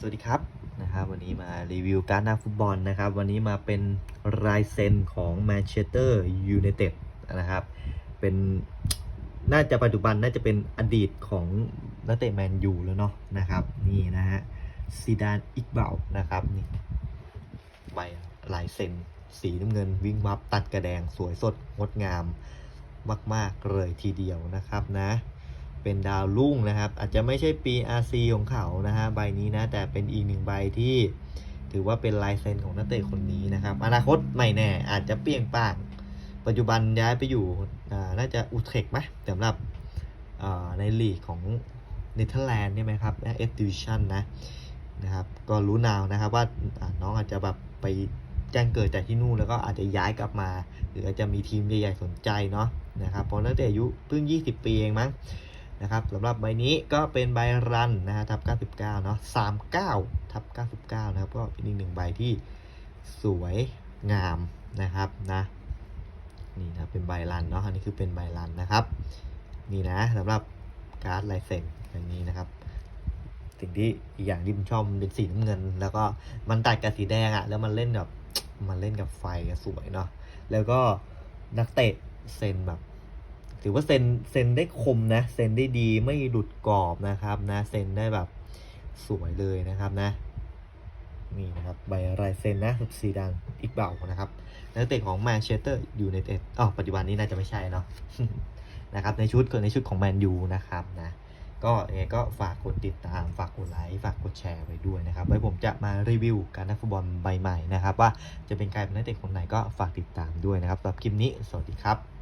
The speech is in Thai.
สวัสดีครับนะครับวันนี้มารีวิวการดนักฟุตบอลนะครับ วันนี้มาเป็นลายเซ็นของแมนเชสเตอร์ยูไนเต็ดนะครับ เป็นน่าจะปัจจุบันน่าจะเป็นอดีตของนักเตะแมนยูแล้วเนาะนะครับนี่นะฮะซีดานอิกเบลนะครับนี่ใบลายเซ็นสีน้ำเงินวิ่งวับตัดกระแดงสวยสดงดงามมาก ๆ เลยทีเดียวนะครับนะ เป็นดาวรุ่งนะครับ อาจจะไม่ใช่ปี RC ของเขานะฮะใบนี้นะ แต่เป็นอีกหนึ่งใบที่ถือว่าเป็นลายเซ็นของนักเตะคนนี้นะครับ อนาคตไม่แน่ อาจจะเปรี้ยงป้าง ปัจจุบันย้ายไปอยู่น่าจะอุเทคไหมสำหรับในลีกของเนเธอร์แลนด์ใช่ไหมครับเอสดิวิชันนะนะครับก็รู้นาวนะครับว่าอ่าน้องอาจจะแบบไปแจ้งเกิดจากที่นู่นแล้วก็อาจจะย้ายกลับมา หรืออาจจะมีทีมใหญ่ๆสนใจเนาะนะครับเพราะนักเตะอายุเพิ่ง 20 ปีเองมั้ง นะครับสำหรับใบนี้ก็เป็นใบรันนะฮะทับ 99 เนาะ39ทับ 99 นะครับ ก็เป็นอีกหนึ่งใบที่สวยงามนะครับนะนี่นะเป็นใบรันเนาะอันนี้คือเป็นใบรันนะครับ นี่นะสำหรับการ์ดลายเซ็นอย่างนี้นะครับ สิ่งที่อีกอย่างที่ผมชอบมันเป็นสีน้ำเงิน แล้วก็มันตัดกับสีแดงอะ่ะแล้วมันเล่นแบบมันเล่นกับไฟสวยเนาะแล้วก็นักเตะเซ็นแบบ ถือว่าเซนเซนได้คมนะ เซนได้ดีไม่หลุดกรอบนะครับนะ เซนได้แบบสวยเลยนะครับนะ นี่นะครับใบลายเซนนะสีดังอีกเบานะครับ นักเตะของแมนเชสเตอร์อยูไนเต็ดอ๋อปัจจุบันนี้น่าจะไม่ใช่เนาะนะครับในชุดในชุดของแมนยูนะครับนะก็ยังไงก็ฝากกดติดตาม ฝากกดไลค์ ฝากกดแชร์ไว้ด้วยนะครับ ไว้ผมจะมารีวิวการนักฟุตบอลใบใหม่นะครับ ว่าจะเป็นใครเป็นนักเตะคนไหนก็ฝากติดตามด้วยนะครับสำหรับคลิปนี้ สวัสดีครับ